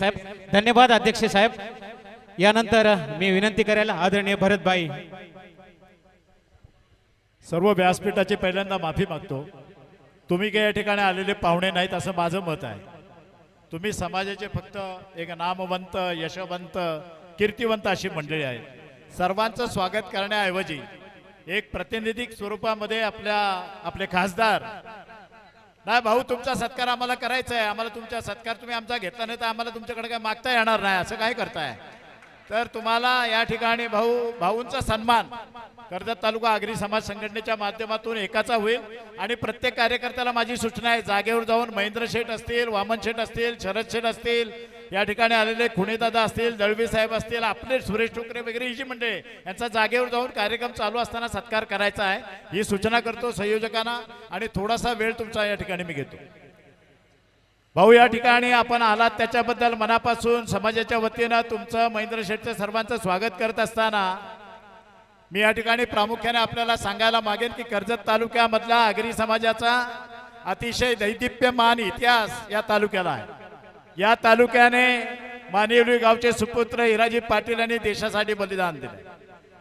साहेब धन्यवाद अध्यक्ष साहेब. यानंतर मी विनंती करायला आदरणीय भरतबाई. सर्व व्यासपीठाची पहिल्यांदा माफी मागतो. तुम्ही काही या ठिकाणी आलेले पाहुणे नाहीत असं माझं मत आहे. तुम्ही समाजाचे फक्त एक नामवंत यशवंत कीर्तिवंत अशी मंडळी आहे सर्वांचं स्वागत करण्याऐवजी एक प्रातिनिधिक स्वरूपामध्ये आपल्या आपले खासदार नाही भाऊ तुमचा सत्कार आम्हाला करायचा आहे. आम्हाला तुमचा सत्कार तुम्ही आमचा घेतला नाही तर आम्हाला तुमच्याकडे काय मागता येणार नाही असं काय करताय. तर तुम्हाला या ठिकाणी भाऊ भाऊंचा सन्मान कर्जत तालुका आगरी समाज संघटनेच्या माध्यमातून एकाचा होईल. आणि प्रत्येक कार्यकर्त्याला माझी सूचना आहे जागेवर जाऊन महेंद्र शेठ असतील वामन शेठ असतील शरद शेठ असतील या ठिकाणी आलेले खुणेदादा असतील दळवी साहेब असतील आपले सुरेश टोकरे वगैरे ही जी मंडळी यांचा जागेवर जाऊन कार्यक्रम चालू असताना सत्कार करायचा आहे. ही सूचना करतो संयोजकांना आणि थोडासा वेळ तुमचा या ठिकाणी मी घेतो. भाऊ या ठिकाणी आपण आलात त्याच्याबद्दल मनापासून समाजाच्या वतीनं तुमचं महेंद्र शेठचं सर्वांचं स्वागत करत असताना मी या ठिकाणी प्रामुख्याने आपल्याला सांगायला मागेन की कर्जत तालुक्यामधला आगरी समाजाचा अतिशय दैदिप्यमान इतिहास या तालुक्याला आहे. या तालुक्याने मानिवली गावचे सुपुत्र हिराजी पाटील यांनी देशासाठी बलिदान दिले.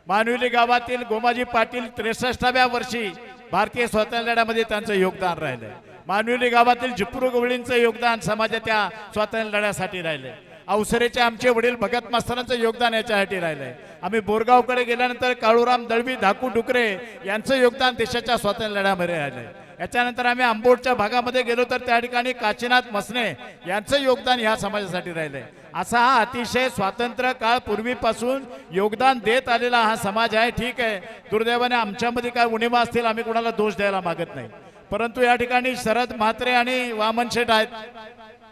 मानिवली गावातील गोमाजी पाटील त्रेसष्टाव्या वर्षी भारतीय स्वातंत्र्य लढ्यामध्ये त्यांचं योगदान राहिलंय. मानवली गावातील जिप्रू गवळींचं योगदान समाजाच्या स्वातंत्र्य लढ्यासाठी राहिले अवसरेचे आमचे वडील भगत मास्तरांचं योगदान याच्यासाठी राहिलंय. आम्ही बोरगावकडे गेल्यानंतर काळूराम दळवी धाकू डुकरे यांचं योगदान देशाच्या स्वातंत्र्य लढ्यामध्ये राहिलंय. याच्यानंतर आम्ही आंबोडच्या भागामध्ये गेलो तर त्या ठिकाणी काशीनाथ मसने यांचं योगदान ह्या समाजासाठी राहिलंय. असा हा अतिशय स्वातंत्र्य काळ पूर्वीपासून योगदान देत आलेला हा समाज आहे. ठीक आहे. दुर्दैवाने आमच्यामध्ये काय उणिवा असतील आम्ही कोणाला दोष द्यायला मागत नाही. परंतु या ठिकाणी शरद म्हात्रे आणि वामन शेठ आहेत.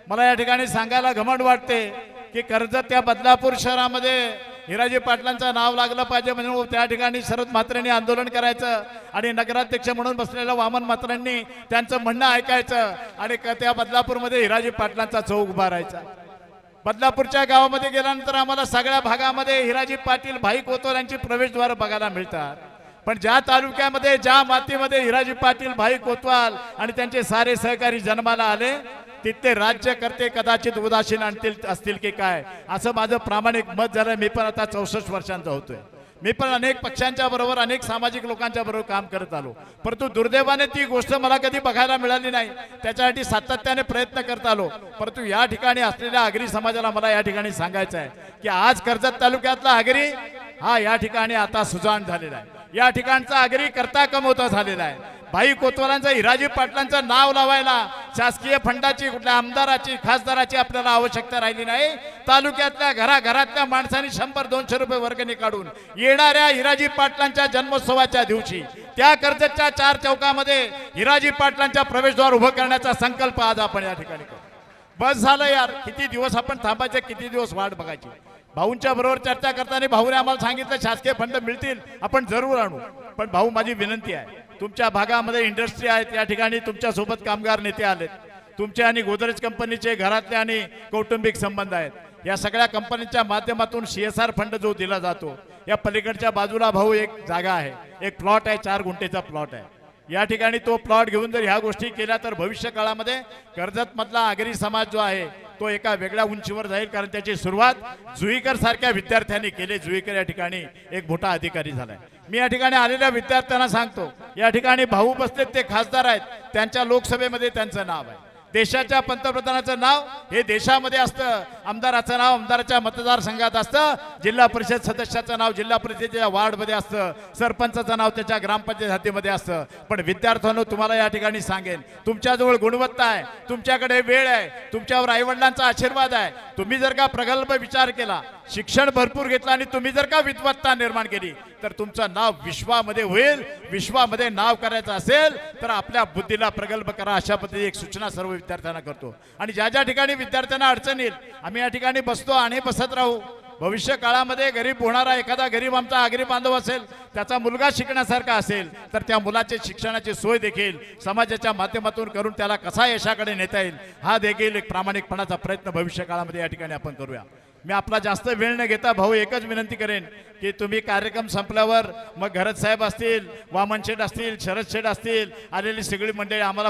मला या ठिकाणी सांगायला घमंड वाटते की कर्जत त्या बदलापूर शहरामध्ये हिराजी पाटलांचं नाव लागलं पाहिजे म्हणून त्या ठिकाणी शरद म्हात्रेंनी आंदोलन करायचं आणि नगराध्यक्ष म्हणून बसलेल्या वामन म्हात्रेंनी त्यांचं म्हणणं ऐकायचं आणि क- त्या बदलापूरमध्ये हिराजी पाटलांचा चौक उभा राहायचा बदलापूरच्या गावामध्ये गेल्यानंतर आम्हाला सगळ्या भागामध्ये हिराजी पाटील भाई कोतवाल यांची प्रवेशद्वार बघायला मिळतात. पण ज्या तालुक्यामध्ये ज्या मातीमध्ये हिराजी पाटील भाई कोतवाल आणि त्यांचे सारे सहकारी जन्माला आले तिथले राज्यकर्ते कदाचित उदासीन आणतील असतील की काय? असं माझं प्रामाणिक मत झालं मी पण आता चौसष्ट वर्षांचा होतोय. मी पण अनेक पक्षांच्या बरोबर अनेक सामाजिक लोकांच्या बरोबर काम करत आलो. परंतु दुर्दैवाने ती गोष्ट मला कधी बघायला मिळाली नाही. त्याच्यासाठी सातत्याने प्रयत्न करत आलो. परंतु या ठिकाणी असलेल्या आगरी समाजाला मला या ठिकाणी सांगायचं आहे की आज कर्जत तालुक्यातला आगरी हा या ठिकाणी आता सुजाण झालेला आहे. या ठिकाणचा आगरी करता कमवता झालेला आहे. भाई कोतवालांचा हिराजी पाटलांचं नाव लावायला शासकीय फंडाची कुठल्या आमदाराची खासदाराची आपल्याला आवश्यकता राहिली नाही. तालुक्यातल्या घराघरातल्या माणसांनी शंभर दोनशे रुपये वर्गणी काढून येणाऱ्या हिराजी पाटलांच्या जन्मोत्सवाच्या दिवशी त्या कर्जतच्या चार चौकामध्ये हिराजी पाटलांच्या प्रवेशद्वार उभं करण्याचा संकल्प आज आपण या ठिकाणी करू. बस झालं यार किती दिवस आपण थांबायचे किती दिवस वाट बघायची? भाऊंच्या बरोबर चर्चा करताना भाऊने आम्हाला सांगितलं शासकीय फंड मिळतील आपण जरूर आणू. पण भाऊ माझी विनंती आहे तुमच्या भागामध्ये इंडस्ट्री आहेत या ठिकाणी तुमच्यासोबत कामगार नेते आलेत. तुमचे आणि गोदरेज कंपनीचे घरातले आणि कौटुंबिक संबंध आहेत. या सगळ्या कंपनीच्या माध्यमातून सी एस आर फंड जो दिला जातो या पलीकडच्या बाजूला भाऊ एक जागा आहे. एक प्लॉट आहे चार गुंठेचा प्लॉट आहे. या ठिकाणी तो प्लॉट घेऊन जर ह्या गोष्टी केल्या तर भविष्य काळामध्ये कर्जत मधला आगरी समाज जो आहे तो एका वेगळ्या उंचीवर जाईल. कारण त्याची सुरुवात जुईकर सारख्या विद्यार्थ्यांनी केली. जुईकर या ठिकाणी एक मोठा अधिकारी झालाय. मी या ठिकाणी आलेल्या विद्यार्थ्यांना सांगतो या ठिकाणी भाऊ बसलेत ते खासदार आहेत त्यांच्या लोकसभेमध्ये त्यांचं नाव आहे. देशाच्या पंतप्रधानाचं नाव हे देशामध्ये असतं आमदाराचं नाव आमदाराच्या मतदारसंघात असतं जिल्हा परिषद सदस्याचं नाव जिल्हा परिषदेच्या वार्डमध्ये असतं सरपंचाचं नाव त्याच्या ग्रामपंचायत हातीमध्ये असतं. पण विद्यार्थ्यांनो तुम्हाला या ठिकाणी सांगेन तुमच्याजवळ गुणवत्ता आहे तुमच्याकडे वेळ आहे तुमच्यावर आईवडिलांचा आशीर्वाद आहे. तुम्ही जर का प्रगल्भ विचार केला शिक्षण भरपूर घेतलं आणि तुम्ही जर का विद्वत्ता निर्माण केली तर तुमचं नाव विश्वामध्ये होईल. विश्वामध्ये नाव करायचं असेल तर आपल्या बुद्धीला प्रगल्भ करा अशा पद्धतीची एक सूचना सर्व विद्यार्थ्यांना करतो. आणि ज्या ज्या ठिकाणी विद्यार्थ्यांना अडचण येईल आम्ही या ठिकाणी बसतो आणि बसत राहू. भविष्य काळामध्ये गरीब होणारा एखादा गरीब आमचा आगरी बांधव असेल त्याचा मुलगा शिकण्यासारखा असेल तर त्या मुलाचे शिक्षणाची सोय देखील समाजाच्या माध्यमातून करून त्याला कसा यशाकडे नेता येईल हा देखील एक प्रामाणिकपणाचा प्रयत्न भविष्य काळामध्ये या ठिकाणी आपण करूया. मी आपला जास्त वेळ न घेता भाऊ एकच विनंती करेन की तुम्ही कार्यक्रम संपल्यावर मग घरत साहेब असतील वामन शेठ असतील शरद शेठ असतील आलेली सगळी मंडळी आम्हाला